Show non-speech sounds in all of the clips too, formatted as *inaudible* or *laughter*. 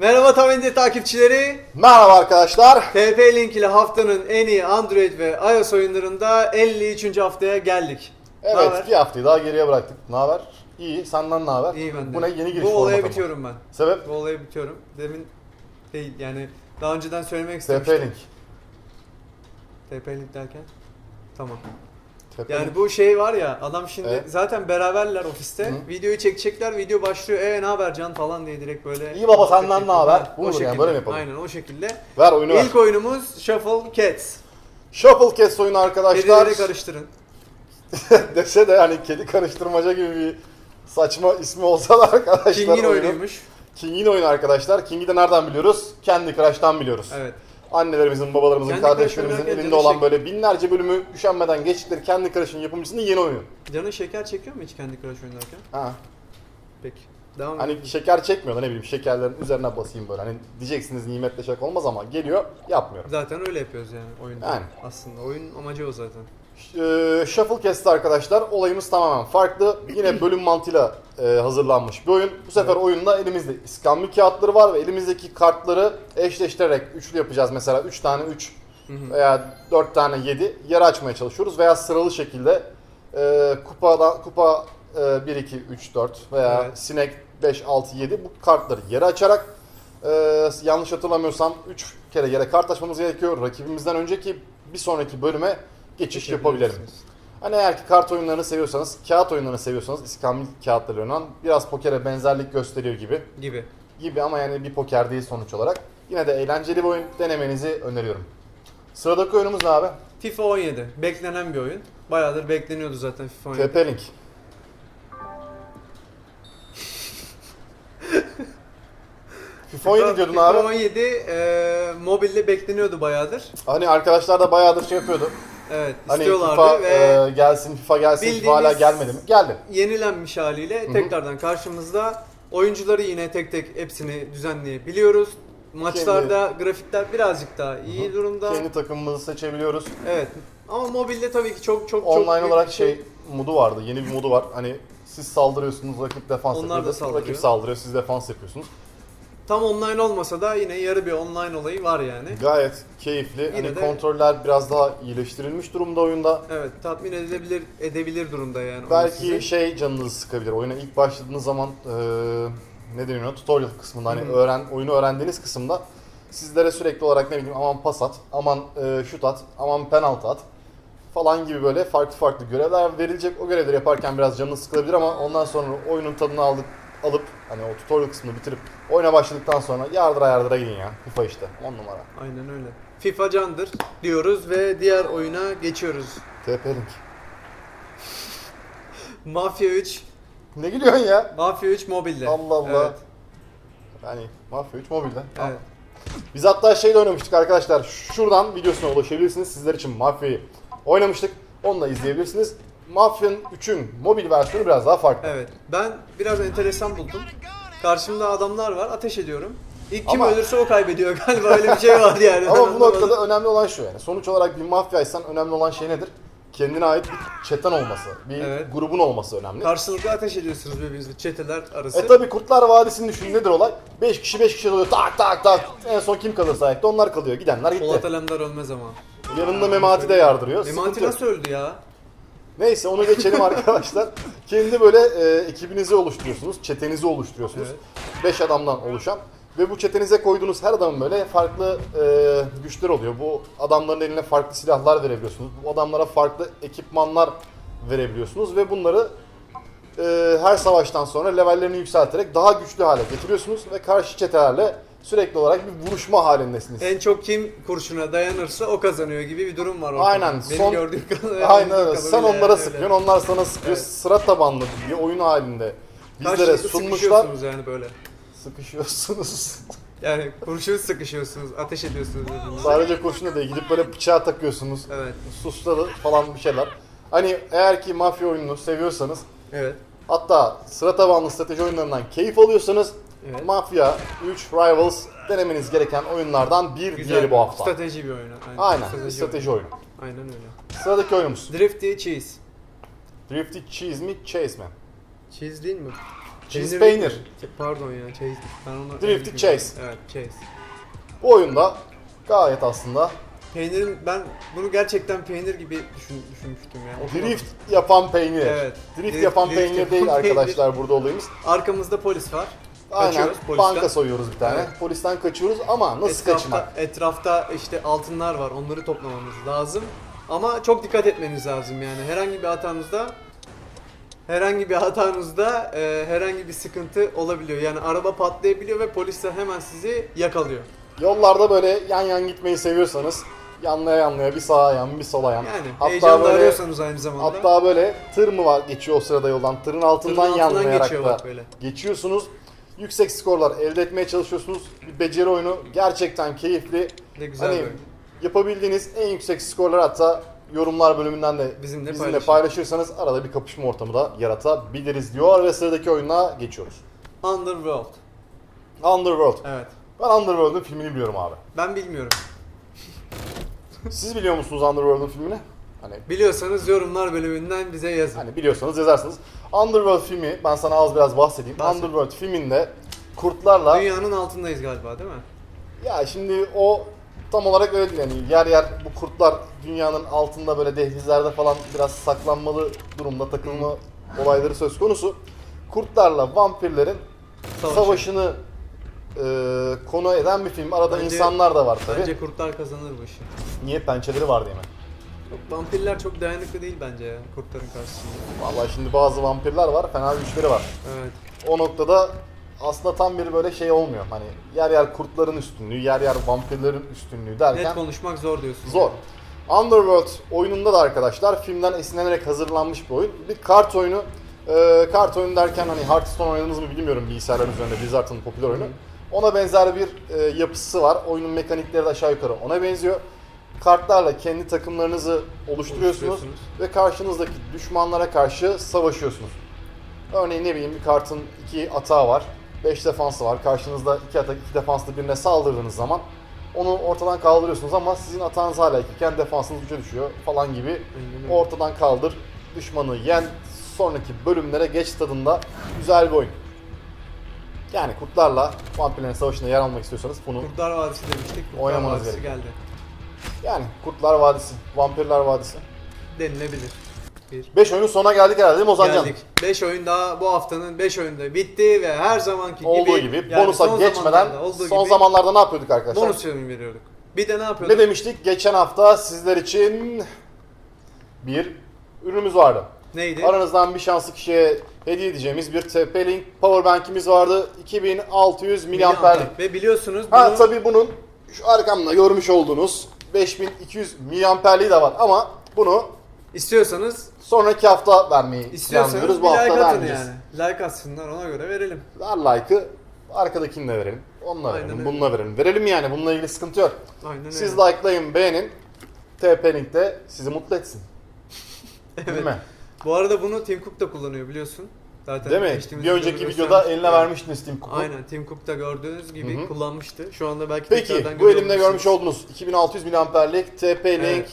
Merhaba Tavendir takipçileri. Merhaba arkadaşlar. TP Link ile haftanın en iyi Android ve iOS oyunlarında 53. haftaya geldik. Evet Naber? bir haftayı daha geriye bıraktık. Ne haber? İyi. Senden ne haber? İyi ben de. Bu ne yeni giriş Bu olaya bitiyorum ben. Sebep? Bu olaya bitiyorum. Demin değil yani daha önceden söylemek TP istemiştim. Link. TP Link derken? Tamam. TP Yani Link. bu şey var ya adam şimdi Evet. zaten beraberler ofiste. Hı. Videoyu çekecekler. Video başlıyor. E ne haber Can falan diye direkt böyle. İyi baba, senden ne haber? Ha, Bu o mudur yani, şekilde. böyle mi yapalım? Aynen o şekilde. Ver oyunu ver. İlk oyunumuz Shuffle Cats. Shuffle Cats oyunu arkadaşlar. Kedileri karıştırın. *laughs* Dese de hani kedi karıştırmaca gibi bir saçma ismi olsa da arkadaşlar. King'in oyunuymuş. King'in oyunu arkadaşlar. King'i de nereden biliyoruz? Kendi Crush'tan biliyoruz. Evet. Annelerimizin, babalarımızın, Crush kardeşlerimizin elinde olan çek- böyle binlerce bölümü üşenmeden geçtikleri kendi Crush'ın yapımcısının yeni oyunu. Canın şeker çekiyor mu hiç kendi Crush oynarken? Ha. Peki. Devam Hani edelim. şeker çekmiyor da ne bileyim şekerlerin üzerine basayım böyle. Hani diyeceksiniz nimetle şaka olmaz ama geliyor yapmıyorum. Zaten öyle yapıyoruz yani oyunda. Yani. Aslında oyunun amacı o zaten. Ee, Shuffle Cast'te arkadaşlar olayımız tamamen farklı. Yine *clears throat* bölüm mantığıyla e, hazırlanmış bir oyun. Bu sefer oyunda elimizde iskambil kağıtları var ve elimizdeki kartları eşleştirerek üçlü yapacağız. Mesela 3 tane 3 Hı hı. veya 4 tane 7 yer açmaya çalışıyoruz veya sıralı şekilde e, kupadan kupa e, 1 2 3 4 veya Evet. sinek 5 6 7 bu kartları yere açarak e, yanlış hatırlamıyorsam 3 kere yere kart açmamız gerekiyor. Rakibimizden önceki bir sonraki bölüme geçiş yapabilirim. Hani eğer ki kart oyunlarını seviyorsanız, kağıt oyunlarını seviyorsanız iskambil kağıtları oynanan biraz pokere benzerlik gösteriyor gibi. Gibi. Gibi ama yani bir poker değil sonuç olarak. Yine de eğlenceli bir oyun denemenizi öneriyorum. Sıradaki oyunumuz ne abi? FIFA 17. Beklenen bir oyun. Bayağıdır bekleniyordu zaten FIFA 17. TP Link. *laughs* FIFA 17 diyordun FIFA abi. 17 e, mobilde bekleniyordu bayağıdır. Hani arkadaşlar da bayağıdır şey yapıyordu. Evet Hani istiyorlardı FIFA ve e, gelsin, FIFA gelsin, FIFA hala bildiğimiz- gelmedi mi? Geldi. yenilenmiş haliyle tekrardan karşımızda. Oyuncuları yine tek tek hepsini düzenleyebiliyoruz. Maçlarda grafikler birazcık daha iyi durumda. Kendi takımımızı seçebiliyoruz. Evet. Ama mobilde tabii ki çok çok çok Online büyük olarak bir şey modu vardı. Yeni bir modu var. Hani siz saldırıyorsunuz, rakip defans Onlar yapıyor. saldırıyor. Rakip saldırıyor, siz defans yapıyorsunuz. Tam online olmasa da yine yarı bir online olayı var yani. Gayet keyifli. Yine hani de- kontroller biraz daha iyileştirilmiş durumda oyunda. Evet, tatmin edilebilir edebilir durumda yani. Belki sizi. şey canınızı sıkabilir. Oyuna ilk başladığınız zaman eee ne deniyor? Tutorial kısmında hani Hı hı. öğren oyunu öğrendiğiniz kısımda sizlere sürekli olarak ne bileyim aman pas at, aman eee, şut at, aman penaltı at falan gibi böyle farklı farklı görevler verilecek. O görevleri yaparken biraz canınız sıkılabilir ama ondan sonra oyunun tadını aldık alıp hani o tutorial kısmını bitirip oyuna başladıktan sonra yardıra yardıra gidin ya. FIFA işte 10 numara. Aynen öyle. FIFA candır diyoruz ve diğer oyuna geçiyoruz. TP Link. *laughs* Mafya 3, Ne gülüyorsun ya? Mafya 3 mobilde. Allah Allah. Evet. Yani Mafya 3 mobilde. Tamam. evet. Biz hatta şeyle oynamıştık arkadaşlar. Şuradan videosuna ulaşabilirsiniz. Sizler için Mafya'yı oynamıştık. Onu da izleyebilirsiniz. Mafya'nın 3'ün mobil versiyonu biraz daha farklı. Evet. Ben biraz enteresan buldum. Karşımda adamlar var, ateş ediyorum. İlk kim Ama- ölürse o kaybediyor galiba öyle bir şey var yani. Ben *laughs* Ama bu anlamadım. noktada önemli olan şu yani. Sonuç olarak bir mafyaysan önemli olan şey nedir? Kendine ait bir çeten olması, bir Evet. grubun olması önemli. Karşılıklı ateş ediyorsunuz birbirinize çeteler arası. E tabi Kurtlar Vadisi'ni düşün nedir olay? 5 kişi 5 kişi oluyor tak tak tak. En son kim kalırsa ayakta onlar kalıyor. Gidenler Polat gitti. Alemdar ölmez ama. Yanında Memati de yardırıyor. Sıkıntı Memati yok. nasıl öldü ya? Neyse onu geçelim arkadaşlar. *laughs* Kendi böyle e, ekibinizi oluşturuyorsunuz, çetenizi oluşturuyorsunuz. 5 adamdan oluşan ve bu çetenize koyduğunuz her adamın böyle farklı e, güçler oluyor. Bu adamların eline farklı silahlar verebiliyorsunuz. Bu adamlara farklı ekipmanlar verebiliyorsunuz ve bunları e, her savaştan sonra levellerini yükselterek daha güçlü hale getiriyorsunuz ve karşı çetelerle sürekli olarak bir vuruşma halindesiniz. En çok kim kurşuna dayanırsa o kazanıyor gibi bir durum var orada. Aynen, Benim son- gördüğüm kadarıyla. *laughs* Aynen öyle. Sen onlara öyle. sıkıyorsun, onlar sana sıkıyor. Evet. Sıra tabanlı bir oyun halinde bizlere Karşılıklı sunmuşlar. sıkışıyorsunuz yani böyle. Sıkışıyorsunuz. *laughs* Yani kurşun sıkışıyorsunuz, ateş ediyorsunuz birbirinize. Sadece kurşuna değil gidip böyle bıçağı takıyorsunuz. Evet, Susları falan bir şeyler. Hani eğer ki mafya oyununu seviyorsanız evet. hatta sıra tabanlı strateji oyunlarından keyif alıyorsanız Evet. Mafya 3 Rivals denemeniz gereken oyunlardan bir Güzel diğeri bu hafta. Strateji bir oyunu. Aynen, Aynen strateji, strateji oyunu. oyunu. Aynen öyle. Sıradaki oyunumuz Drifty Cheese. Drifty Cheese mi Chase mi? Cheese değil mi? Cheese Peynir peynir. Pardon ya Chase. Ben onu Drifty Chase. Evet Chase. Bu oyunda gayet aslında Peynirin ben bunu gerçekten peynir gibi düşün, düşünmüştüm ya. Okumadım. drift yapan peynir. Evet. Drift, Drift- yapan drift peynir yapan değil peynir. arkadaşlar burada olayımız. Arkamızda polis var. Aynen Kaçıyoruz polisten. banka soyuyoruz bir tane. Evet. Polisten kaçıyoruz ama nasıl etrafta, kaçmak? Etrafta işte altınlar var. Onları toplamamız lazım. Ama çok dikkat etmeniz lazım yani. Herhangi bir hatanızda herhangi bir hatanızda e, herhangi bir sıkıntı olabiliyor. Yani araba patlayabiliyor ve polisler hemen sizi yakalıyor. Yollarda böyle yan yan gitmeyi seviyorsanız yanlaya yanlaya bir sağa yan bir sola yan. Yani hatta böyle arıyorsanız aynı zamanda. hatta böyle tır mı var geçiyor o sırada yoldan. Tırın altından, Tırın altından yanlayarak da böyle. geçiyorsunuz. Yüksek skorlar elde etmeye çalışıyorsunuz. Bir beceri oyunu gerçekten keyifli. ne güzel hani böyle. yapabildiğiniz en yüksek skorlar hatta yorumlar bölümünden de Bizimle bizimle paylaşın. paylaşırsanız arada bir kapışma ortamı da yaratabiliriz diyor ve sıradaki oyuna geçiyoruz. Underworld. Underworld. Evet. Ben Underworld'un filmini biliyorum abi. Ben bilmiyorum. Siz biliyor musunuz Underworld'un filmini? Hani Biliyorsanız yorumlar bölümünden bize yazın. hani biliyorsanız yazarsınız. Underworld filmi ben sana az biraz bahsedeyim. Bahset. Underworld filminde kurtlarla Dünyanın altındayız galiba değil mi? ya şimdi o tam olarak öyle değil yani yer yer bu kurtlar dünyanın altında böyle dehlizlerde falan biraz saklanmalı durumda takılma olayları söz konusu. Kurtlarla vampirlerin Savaşı. savaşını e, konu eden bir film. Arada Bence- insanlar da var tabi. Bence kurtlar kazanır bu işi. Niye pençeleri var diye mi? Yok, Vampirler çok dayanıklı değil bence ya kurtların karşısında. Vallahi şimdi bazı vampirler var, fena güçleri var. Evet. O noktada aslında tam bir böyle şey olmuyor. Hani yer yer kurtların üstünlüğü, yer yer vampirlerin üstünlüğü Net derken konuşmak zor diyorsun. zor. Underworld oyununda da arkadaşlar filmden esinlenerek hazırlanmış bir oyun. Bir kart oyunu. Ee, kart oyunu derken hani Hearthstone oynadınız mı bilmiyorum bilgisayarların üzerinde Blizzard'ın popüler oyunu. Ona benzer bir e, yapısı var. Oyunun mekanikleri de aşağı yukarı ona benziyor. Kartlarla kendi takımlarınızı oluşturuyorsunuz ve karşınızdaki düşmanlara karşı savaşıyorsunuz. Örneğin ne bileyim bir kartın iki atağı var, 5 defansı var. Karşınızda iki atak, iki defanslı birine saldırdığınız zaman onu ortadan kaldırıyorsunuz ama sizin atağınız hala ikiyken defansınız 3'e düşüyor falan gibi. Ortadan kaldır, düşmanı yen, sonraki bölümlere geç tadında güzel bir oyun. Yani kurtlarla vampirlerin savaşında yer almak istiyorsanız bunu Kurtlar Vadisi demiştik. Kurtlar Oynamanız Vadisi gerekiyor. geldi. Yani Kurtlar Vadisi, Vampirler Vadisi. Denilebilir. Bir. 5 oyunun sonuna geldik herhalde değil mi Ozancan? Geldik. 5 oyun daha bu haftanın 5 oyunda bitti ve her zamanki Olduğu gibi, gibi, yani bonusa son geçmeden zamanlarda son gibi zamanlarda ne yapıyorduk arkadaşlar? bonus yorum veriyorduk. Bir de ne yapıyorduk? Ne demiştik? Geçen hafta sizler için bir ürünümüz vardı. Neydi? Aranızdan bir şanslı kişiye hediye edeceğimiz bir TP-Link Powerbank'imiz vardı. 2600 miliamperlik. Ve biliyorsunuz Ha bunu tabii bunun şu arkamda görmüş olduğunuz 5200 miliamperliği de var ama bunu istiyorsanız sonraki hafta vermeyi istiyorsanız planlıyoruz. bir Bu hafta like atın vermeyeceğiz. yani. Like atsınlar ona göre verelim. Ver like'ı arkadakini de verelim. Onunla Aynen verelim, öyle. bununla verelim. Verelim yani bununla ilgili sıkıntı yok. Aynen Siz öyle. like'layın, beğenin. TP-Link de sizi mutlu etsin. *laughs* Değil mi? Bu arada bunu Tim Cook da kullanıyor biliyorsun. Zaten Değil mi? Bir önceki videoda eline vermiştiniz Steam Cook'u. Aynen Tim Cook da gördüğünüz gibi Hı hı. kullanmıştı. Şu anda belki Peki bu elimde görmüş olduğunuz 2600 miliamperlik TP-Link Evet.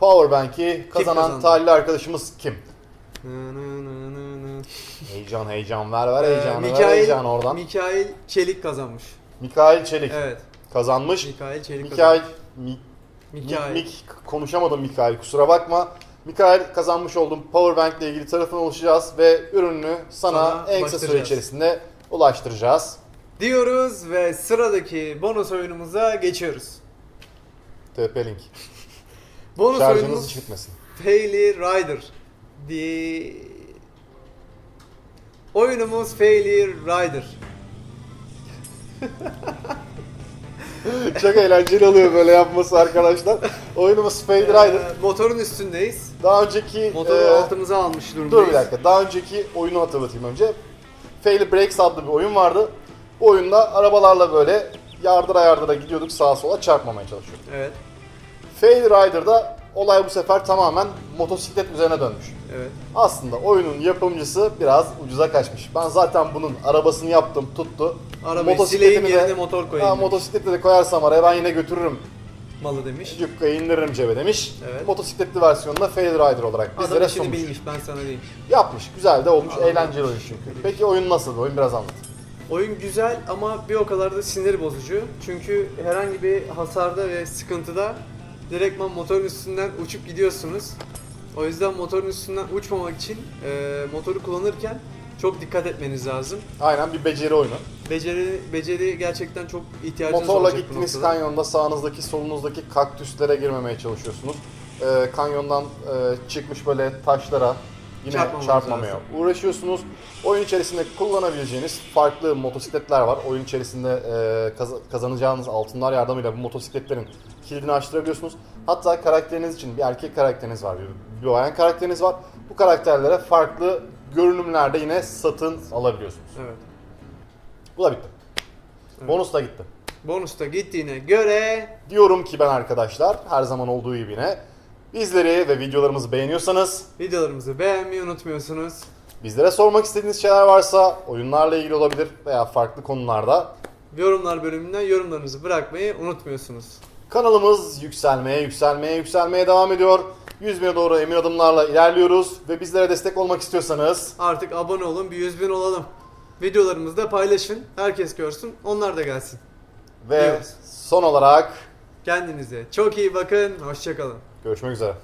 Powerbank'i kazanan talihli arkadaşımız kim? Heyecan heyecan ver ver Ee, heyecanı ver Mikail- heyecanı oradan. Mikail Çelik kazanmış. Mikail Çelik Evet. kazanmış. Mikail Çelik Mikail, kazanmış. Mi, Mikail. Mik, Mik, konuşamadım Mikail kusura bakma. Mikail kazanmış olduğum Powerbank ile ilgili tarafına ulaşacağız ve ürününü sana, Sana en kısa süre ulaştıracağız. içerisinde ulaştıracağız. Diyoruz ve sıradaki bonus oyunumuza geçiyoruz. TP-Link. Bonus Şarjınız oyunumuz hiç bitmesin. Faily Rider. Di... Oyunumuz Faily Rider. *laughs* *laughs* Çok eğlenceli oluyor böyle yapması arkadaşlar. Oyunumuz Fade Rider. Ee, motorun üstündeyiz. Daha önceki Motoru e, altımıza almış durumdayız. Dur bir dakika. Daha önceki oyunu hatırlatayım önce. Fail Breaks adlı bir oyun vardı. Bu oyunda arabalarla böyle yardıra yardıra gidiyorduk sağa sola çarpmamaya çalışıyorduk. Evet. Fail Rider'da olay bu sefer tamamen motosiklet üzerine dönmüş. Evet. Aslında oyunun yapımcısı biraz ucuza kaçmış. Ben zaten bunun arabasını yaptım, tuttu. Arabayı sileyim de- yerine motor koyayım. Ha, demiş. motosikleti de koyarsam araya ben yine götürürüm malı demiş. Cukka'yı indiririm cebe demiş. Evet. Motosikletli versiyonunda Fade Rider olarak Adam bizlere işini sunmuş. bilmiş ben sana diyeyim. Yapmış. Güzel de olmuş. Adam- Eğlenceli oyun çünkü. Peki oyun nasıl? Oyun biraz anlat. Oyun güzel ama bir o kadar da sinir bozucu. Çünkü herhangi bir hasarda ve sıkıntıda direktman motorun üstünden uçup gidiyorsunuz. O yüzden motorun üstünden uçmamak için e, motoru kullanırken çok dikkat etmeniz lazım. Aynen bir beceri oyunu. Beceri beceri gerçekten çok ihtiyacınız Motorla olacak bu gittiğiniz noktada. kanyonda sağınızdaki solunuzdaki kaktüslere girmemeye çalışıyorsunuz. Ee, kanyondan e, çıkmış böyle taşlara yine çarpmamaya lazım. uğraşıyorsunuz. Oyun içerisinde kullanabileceğiniz farklı motosikletler var. Oyun içerisinde e, kaz- kazanacağınız altınlar yardımıyla bu motosikletlerin kilidini açtırabiliyorsunuz. Hatta karakteriniz için bir erkek karakteriniz var, bir, bir bayan karakteriniz var. Bu karakterlere farklı görünümlerde yine satın alabiliyorsunuz. Evet. Bu da bitti. Evet. Bonus da gitti. Bonusta gittiğine göre Diyorum ki ben arkadaşlar her zaman olduğu gibi yine bizleri ve videolarımızı beğeniyorsanız videolarımızı beğenmeyi unutmuyorsunuz. bizlere sormak istediğiniz şeyler varsa oyunlarla ilgili olabilir veya farklı konularda Yorumlar bölümünden yorumlarınızı bırakmayı unutmuyorsunuz. kanalımız yükselmeye yükselmeye yükselmeye devam ediyor. 100 bine doğru emin adımlarla ilerliyoruz ve bizlere destek olmak istiyorsanız Artık abone olun bir 100 bin olalım. Videolarımızı da paylaşın. Herkes görsün. Onlar da gelsin. ve Diyoruz. son olarak Kendinize çok iyi bakın. Hoşçakalın. Görüşmek üzere.